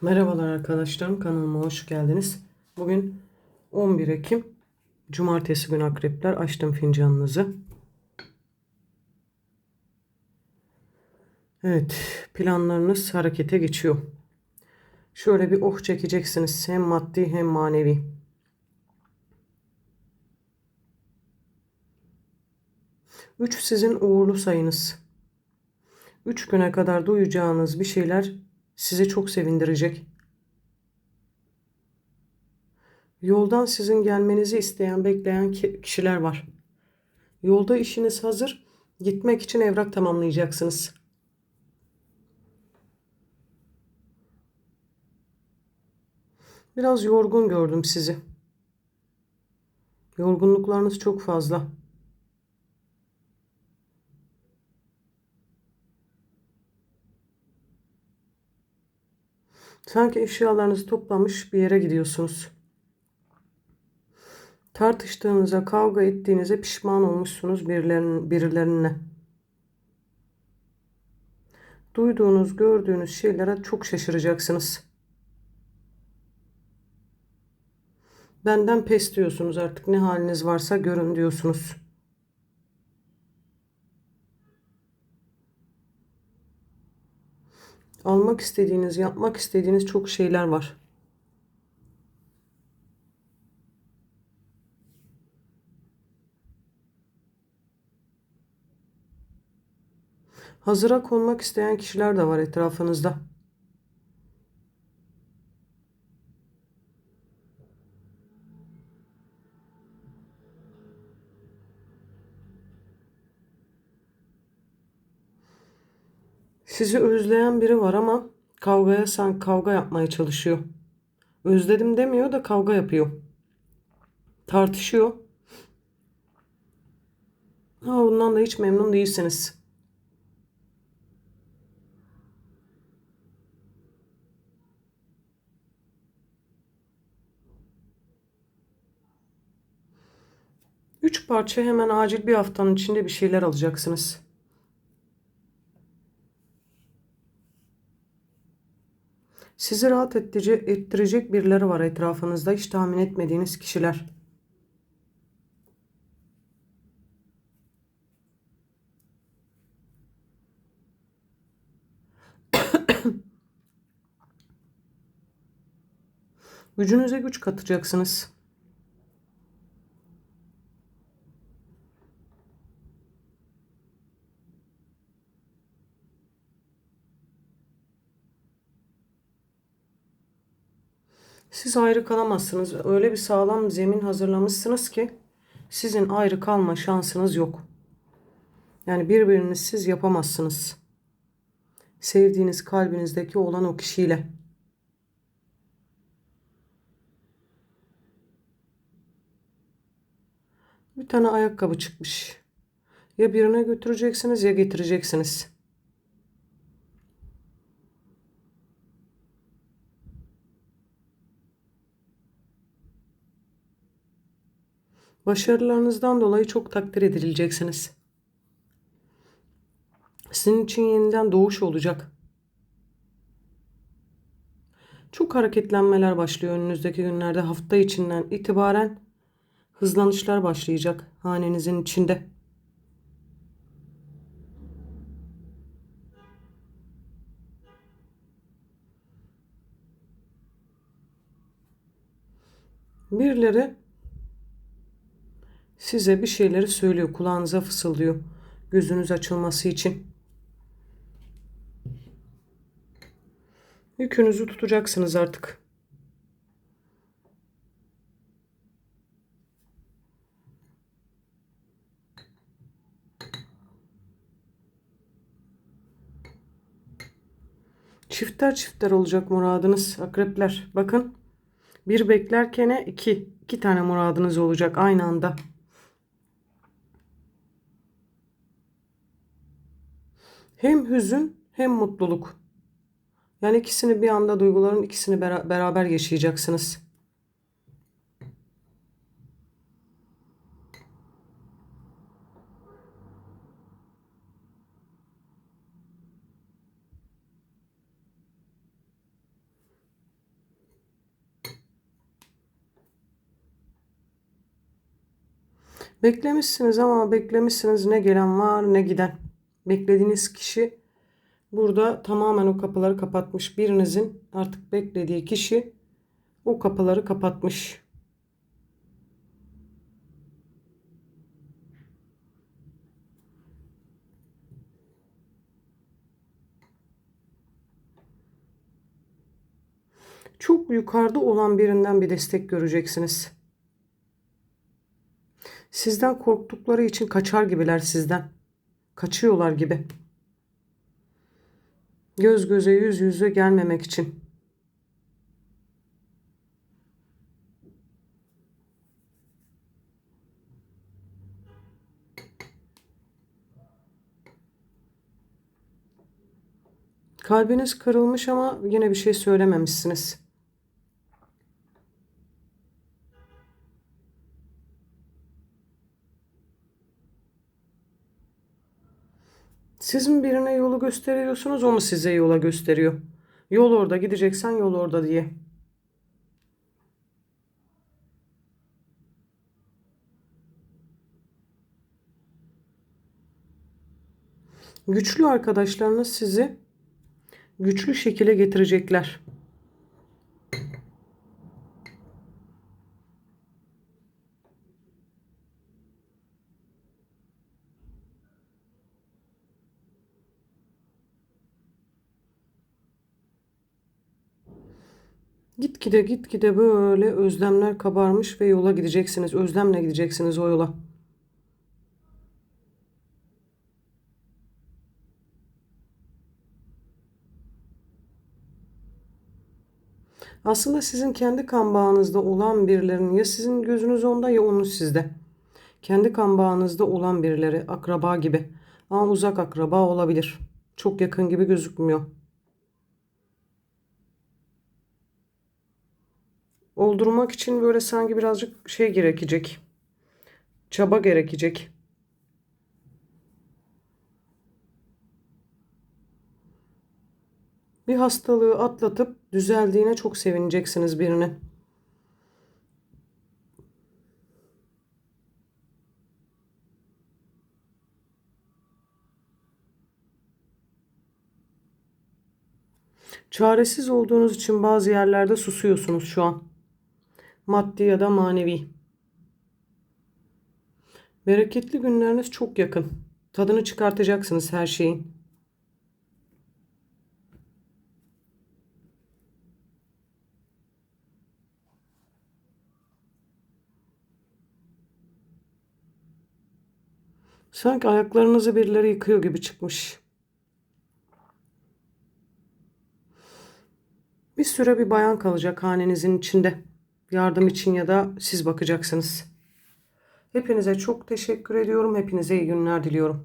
Merhabalar arkadaşlarım kanalıma hoş geldiniz. Bugün 11 Ekim Cumartesi günü akrepler açtım fincanınızı. Evet planlarınız harekete geçiyor. Şöyle bir oh çekeceksiniz hem maddi hem manevi. Üç sizin uğurlu sayınız. Üç güne kadar duyacağınız bir şeyler sizi çok sevindirecek. Yoldan sizin gelmenizi isteyen, bekleyen ki- kişiler var. Yolda işiniz hazır. Gitmek için evrak tamamlayacaksınız. Biraz yorgun gördüm sizi. Yorgunluklarınız çok fazla. Sanki eşyalarınızı toplamış bir yere gidiyorsunuz. Tartıştığınıza, kavga ettiğinize pişman olmuşsunuz birilerinin, birilerine. Duyduğunuz, gördüğünüz şeylere çok şaşıracaksınız. Benden pes diyorsunuz artık ne haliniz varsa görün diyorsunuz. Almak istediğiniz, yapmak istediğiniz çok şeyler var. Hazıra konmak isteyen kişiler de var etrafınızda. Sizi özleyen biri var ama kavgaya sen kavga yapmaya çalışıyor. Özledim demiyor da kavga yapıyor. Tartışıyor. Ha, bundan da hiç memnun değilsiniz. Üç parça hemen acil bir haftanın içinde bir şeyler alacaksınız. Sizi rahat ettirecek, birileri var etrafınızda hiç tahmin etmediğiniz kişiler. Gücünüze güç katacaksınız. Siz ayrı kalamazsınız. Öyle bir sağlam zemin hazırlamışsınız ki sizin ayrı kalma şansınız yok. Yani birbiriniz siz yapamazsınız. Sevdiğiniz kalbinizdeki olan o kişiyle. Bir tane ayakkabı çıkmış. Ya birine götüreceksiniz ya getireceksiniz. Başarılarınızdan dolayı çok takdir edileceksiniz. Sizin için yeniden doğuş olacak. Çok hareketlenmeler başlıyor önünüzdeki günlerde. Hafta içinden itibaren hızlanışlar başlayacak hanenizin içinde. Birileri size bir şeyleri söylüyor, kulağınıza fısıldıyor. Gözünüz açılması için. Yükünüzü tutacaksınız artık. Çifter çifter olacak muradınız akrepler. Bakın bir beklerken iki, iki tane muradınız olacak aynı anda. Hem hüzün hem mutluluk. Yani ikisini bir anda duyguların ikisini beraber yaşayacaksınız. Beklemişsiniz ama beklemişsiniz ne gelen var ne giden. Beklediğiniz kişi burada tamamen o kapıları kapatmış. Birinizin artık beklediği kişi o kapıları kapatmış. Çok yukarıda olan birinden bir destek göreceksiniz. Sizden korktukları için kaçar gibiler sizden. Kaçıyorlar gibi. Göz göze yüz yüze gelmemek için. Kalbiniz kırılmış ama yine bir şey söylememişsiniz. Siz mi birine yolu gösteriyorsunuz, o mu size yola gösteriyor? Yol orada, gideceksen yol orada diye. Güçlü arkadaşlarınız sizi güçlü şekilde getirecekler. Gitgide gitgide böyle özlemler kabarmış ve yola gideceksiniz. Özlemle gideceksiniz o yola. Aslında sizin kendi kan bağınızda olan birilerinin ya sizin gözünüz onda ya onun sizde. Kendi kan bağınızda olan birileri akraba gibi ama uzak akraba olabilir. Çok yakın gibi gözükmüyor. Oldurmak için böyle sanki birazcık şey gerekecek. Çaba gerekecek. Bir hastalığı atlatıp düzeldiğine çok sevineceksiniz birinin. Çaresiz olduğunuz için bazı yerlerde susuyorsunuz şu an. Maddi ya da manevi. Bereketli günleriniz çok yakın. Tadını çıkartacaksınız her şeyin. Sanki ayaklarınızı birileri yıkıyor gibi çıkmış. Bir süre bir bayan kalacak hanenizin içinde. Yardım için ya da siz bakacaksınız. Hepinize çok teşekkür ediyorum. Hepinize iyi günler diliyorum.